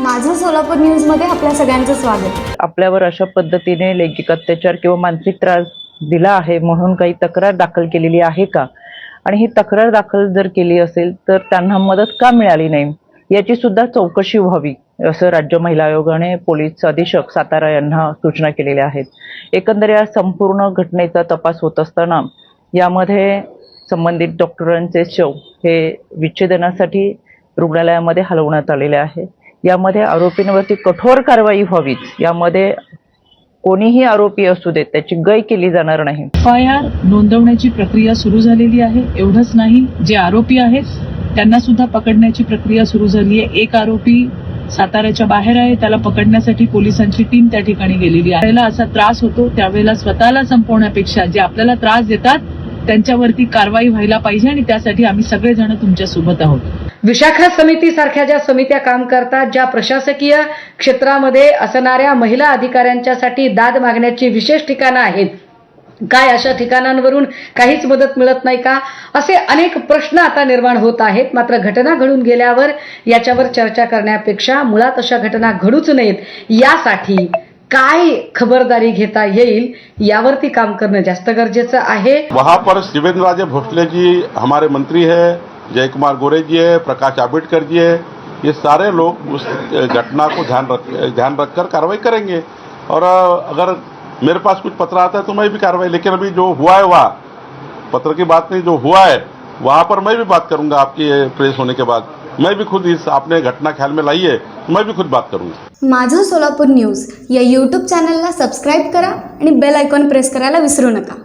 माझं सोलापूर न्यूजमध्ये आपल्या सगळ्यांचं स्वागत. आपल्यावर अशा पद्धतीने लैंगिक अत्याचार किंवा मानसिक त्रास दिला आहे म्हणून काही तक्रार दाखल केलेली आहे का? आणि ही तक्रार दाखल जर केली असेल तर त्यांना मदत का मिळाली नाही? याची सुद्धा चौकशी व्हावी असं राज्य महिला आयोगाने पोलीस अधीक्षक सातारा यांना सूचना केलेल्या आहेत. एकंदर या संपूर्ण घटनेचा तपास होत असताना यामध्ये संबंधित डॉक्टरांचे शव हे विच्छेदनासाठी रुग्णालयामध्ये हलवण्यात आलेले आहे. यामध्ये आरोपींवरती कठोर कारवाई व्हावी. यामध्ये कोणीही आरोपी असू देत त्याची गय केली जाणार नाही. एफ आय आर नोंदवण्याची प्रक्रिया सुरू झालेली आहे. एवढंच नाही जे आरोपी आहेत त्यांना सुद्धा पकडण्याची प्रक्रिया सुरू झाली आहे. एक आरोपी साताऱ्याच्या बाहेर आहे त्याला पकडण्यासाठी पोलिसांची टीम त्या ठिकाणी गेलेली आहे. त्याला असा त्रास होतो त्यावेळेला स्वतःला संपवण्यापेक्षा जे आपल्याला त्रास देतात त्यांच्यावरती कारवाई व्हायला पाहिजे आणि त्यासाठी आम्ही सगळेजण तुमच्यासोबत आहोत. विशाखा समिती सारख्या ज्या समित्या काम करतात ज्या प्रशासकीय क्षेत्रामध्ये असणाऱ्या महिला अधिकाऱ्यांच्यासाठी दाद मागण्याची विशेष ठिकाणं आहेत काय अशा ठिकाणांवरून काहीच मदत मिळत नाही का? असे अनेक प्रश्न आता निर्माण होत आहेत. मात्र घटना घडून गेल्यावर याच्यावर चर्चा करण्यापेक्षा मुळात अशा घटना घडूच नयेत. यासाठी काय खबरदारी घेता येईल यावरती काम करणं जास्त गरजेचं आहे. वहाँ पर शिवेंद्र राजे भोसले जी हमारे मंत्री है जय कुमार गोरे जी है, प्रकाश आम्बेडकर जी है, ये सारे लोग उस घटना को ध्यान रख ध्यान रखकर कार्रवाई करेंगे। और अगर मेरे पास कुछ पत्र आता है तो मैं भी कार्रवाई, लेकिन अभी जो हुआ है वहाँ, पत्र की बात नहीं, जो हुआ है, वहाँ पर मैं भी बात करूँगा आपकी प्रेस होने के बाद। मैं भी खुद इस आपने घटना ख्याल में लाई है मैं भी खुद बात करूंगा। माझं सोलापूर न्यूज या यूट्यूब चॅनलला सबस्क्राईब करा आणि बेल आयकॉन प्रेस करायला विसरू नका.